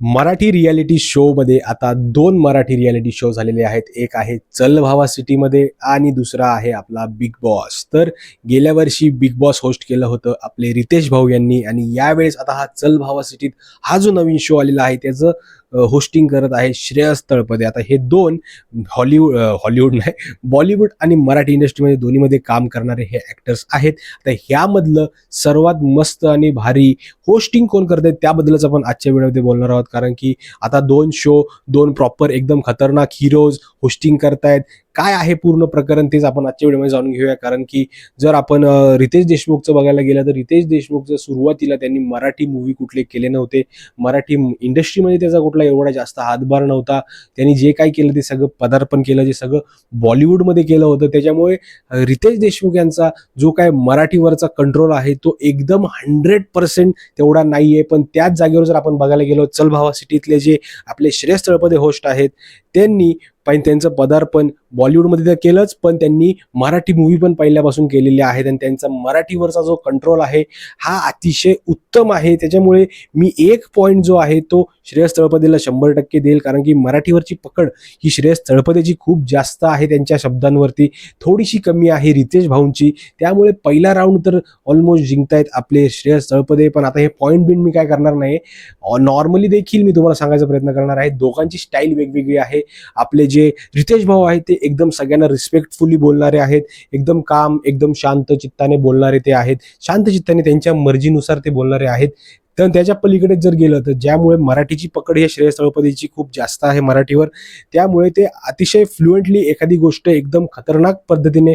Marathi reality शोमध्ये आता दोन मराठी रियालिटी शो झालेले आहेत. एक आहे चल भावा सिटीमध्ये आणि दुसरा आहे आपला बिग बॉस तर गेल्या वर्षी बिग बॉस होस्ट केलं होतं आपले रितेश भाऊ यांनी आणि यावेळेस आता हा चल भावा सिटीत हा जो नवीन शो आलेला आहे त्याचं होस्टिंग करत आहे श्रेयस तळपदे आता हे दोन हॉलिवूड हॉलिवूड नाही बॉलिवूड आणि मराठी इंडस्ट्रीमध्ये दोन्हीमध्ये काम करणारे हे ॲक्टर्स आहेत. आता ह्यामधलं सर्वात मस्त आणि भारी होस्टिंग कोण करते त्याबद्दलच आपण आजच्या व्हिडिओमध्ये बोलणार आहोत. कारण की आता दोन शो दोन प्रॉपर एकदम खतरनाक हिरोज होस्टिंग करतायत. काय आहे पूर्ण प्रकरण तेच आपण आजच्या व्हिडिओमध्ये जाणून घेऊया. कारण की जर आपण रितेश देशमुखचं बघायला गेलं तर रितेश देशमुखचं सुरुवातीला त्यांनी मराठी मूवी कुठले केले नव्हते. मराठी इंडस्ट्रीमध्ये त्याचा कुठला एवढा जास्त हातभार नव्हता. त्यांनी जे काय केलं ते सगळं पदार्पण केलं जे सगळं बॉलिवूडमध्ये केलं होतं. त्याच्यामुळे रितेश देशमुख यांचा जो काय मराठीवरचा कंट्रोल आहे तो एकदम हंड्रेड पर्सेंट तेवढा नाही आहे पण त्याच जागेवर जर आपण बघायला गेलो चल भावा सिटीतले जे आपले श्रेयस तळपदे होस्ट आहेत त्यांनी पण त्यांचं पदार्पण बॉलिवूडमध्ये तर केलंच पण त्यांनी मराठी मूवी पण पहिल्यापासून केलेली आहेत आणि त्यांचा मराठीवरचा जो कंट्रोल आहे हा अतिशय उत्तम आहे. त्याच्यामुळे मी एक पॉईंट जो आहे तो श्रेयस तळपदेला शंभर टक्के देईल. कारण की मराठीवरची पकड ही श्रेयस तळपदेची खूप जास्त आहे त्यांच्या शब्दांवरती. थोडीशी कमी आहे रितेश भाऊंची. त्यामुळे पहिला राऊंड तर ऑलमोस्ट जिंकतायत आपले श्रेयस तळपदे. पण आता हे पॉईंट बिन मी काय करणार नाही नॉर्मली देखील मी तुम्हाला सांगायचा प्रयत्न करणार आहे. दोघांची स्टाईल वेगवेगळी आहे. आपले जे रितेश भाऊ आहेत ते एकदम सगळ्यांना रिस्पेक्टफुली बोलणारे आहेत. एकदम काम एकदम शांत चित्ताने बोलणारे ते आहेत. शांत चित्ताने त्यांच्या मर्जीनुसार ते बोलणारे आहेत. तर त्याच्या पलीकडे जर गेलं तर ज्यामुळे मराठीची पकड ही श्रेयस तळपदीची खूप जास्त आहे मराठीवर त्यामुळे ते अतिशय फ्लुएंटली एखादी गोष्ट एकदम खतरनाक पद्धतीने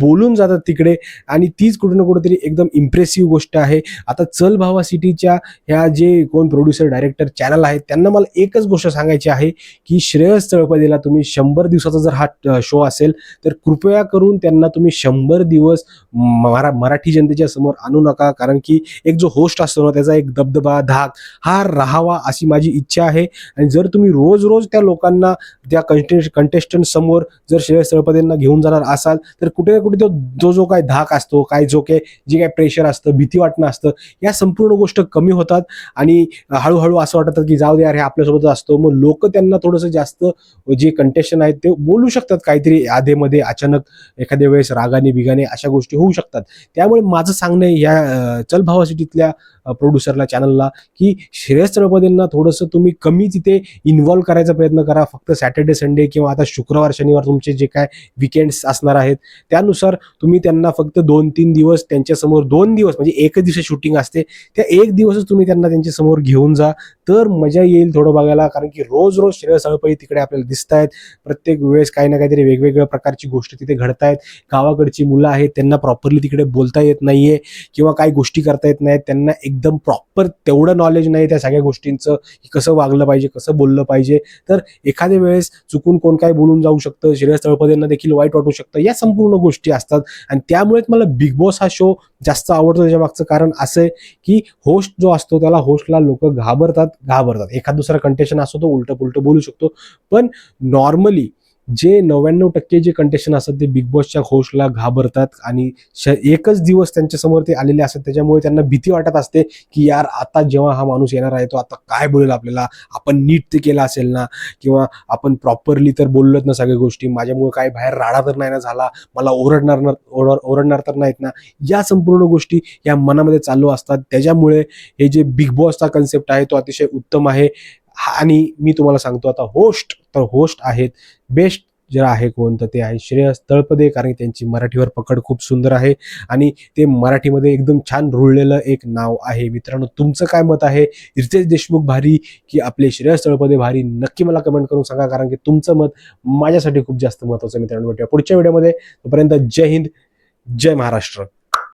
बोलून जातात तिकडे आणि तीच कुठं ना कुठेतरी एकदम इम्प्रेसिव्ह गोष्ट आहे. आता चल भावा सिटीच्या ह्या जे कोण प्रोड्युसर डायरेक्टर चॅनल आहेत त्यांना मला एकच गोष्ट सांगायची आहे की श्रेयस तळपदीला तुम्ही शंभर दिवसाचा जर हा शो असेल तर कृपया करून त्यांना तुम्ही शंभर दिवस मरा मराठी जनतेच्या समोर आणू नका. कारण की एक जो होस्ट असतो ना त्याचा एक धबधबा धाक हा राहावा अशी माझी इच्छा आहे. आणि जर तुम्ही रोज रोज त्या लोकांना त्या कंटेस्ट कंटेस्टंट समोर जर श्रेयस तळपदेंना घेऊन जाणार असाल तर कुठे ना कुठे तो जो जो काय धाक असतो काय जो काय जे काय प्रेशर असतं भीती वाटणं असतं या संपूर्ण गोष्ट कमी होतात. आणि हळूहळू असं वाटतं की जाऊ दे यार हे असतो. मग लोक त्यांना थोडंसं जास्त जे कंटेस्टंट आहेत ते बोलू शकतात काहीतरी आधेमध्ये अचानक एखाद्या वेळेस रागाने बिगाने अशा गोष्टी होऊ शकतात. त्यामुळे माझं सांगणं या चल भावा सिटीतल्या प्रोड्युसरला चॅनलला की श्रेयस तळपदेंना थोडंसं तुम्ही कमी तिथे इन्व्हॉल्व करायचा प्रयत्न करा. फक्त सॅटर्डे संडे किंवा आता शुक्रवार शनिवार तुमचे जे काय विकेंड्स असणार आहेत त्यानुसार तुम्ही त्यांना फक्त दोन तीन दिवस त्यांच्यासमोर दोन दिवस म्हणजे एक दिवस शूटिंग असते त्या एक दिवसच तुम्ही त्यांना त्यांच्यासमोर घेऊन जा. तर मजा येईल थोडं बघायला कारण की रोज रोज श्रेयस तळपदे तिकडे आपल्याला दिसत आहेत प्रत्येक वेळेस काही ना काहीतरी वेगवेगळ्या प्रकारची गोष्टी तिथे घडतायत. गावाकडची मुलं आहेत त्यांना प्रॉपरली तिकडे बोलता येत नाहीये किंवा काही गोष्टी करता येत नाहीत त्यांना एकदम प्रॉपर तेवढं नॉलेज नाही त्या सगळ्या गोष्टींचं की कसं वागलं पाहिजे कसं बोललं पाहिजे. तर एखाद्या वेळेस चुकून कोण काय बोलून जाऊ शकतं श्रेयस तळपदेंना देखील वाईट वाटू शकतं या संपूर्ण गोष्टी असतात. आणि त्यामुळेच मला बिग बॉस हा शो जास्त आवडतो त्याच्या मागचं कारण असं आहे की होस्ट जो असतो त्याला होस्टला लोक घाबरतात घाबरतात. एखाद दुसरा कंटेशन असतो तो उलटं पुलटं बोलू शकतो. पण नॉर्मली जे नव्याण्णव टक्के जे कंटेशन असतात ते बिग बॉसच्या होस्टला घाबरतात आणि श एकच दिवस त्यांच्यासमोर ते आलेले असतात. त्याच्यामुळे त्यांना भीती वाटत असते की यार आता जेव्हा हा माणूस येणार आहे तो आता काय बोलेल आपल्याला? आपण नीट ते केलं असेल ना? किंवा आपण प्रॉपरली तर बोललोच ना सगळ्या गोष्टी. माझ्यामुळे काय बाहेर राडा तर नाही ना झाला? मला ओरडणार ना ओरडणार तर नाहीत ना? या संपूर्ण गोष्टी या मनामध्ये चालू असतात. त्याच्यामुळे हे जे बिग बॉसचा कन्सेप्ट आहे तो अतिशय उत्तम आहे. आणि मी तुम्हाला सांगतो आता होस्ट तर होस्ट आहेत. बेस्ट जे आहे कोण तर ते आहे श्रेयस तळपदे कारण की त्यांची मराठीवर पकड खूप सुंदर आहे. आणि ते मराठीमध्ये एकदम छान रुळलेलं एक नाव आहे. मित्रांनो तुमचं काय मत आहे? रितेश देशमुख भारी की आपले श्रेयस तळपदे भारी? नक्की मला कमेंट करून सांगा कारण की तुमचं मत माझ्यासाठी खूप जास्त महत्त्वाचं मित्रांनो. भेटूया पुढच्या व्हिडिओमध्ये तोपर्यंत जय हिंद जय महाराष्ट्र.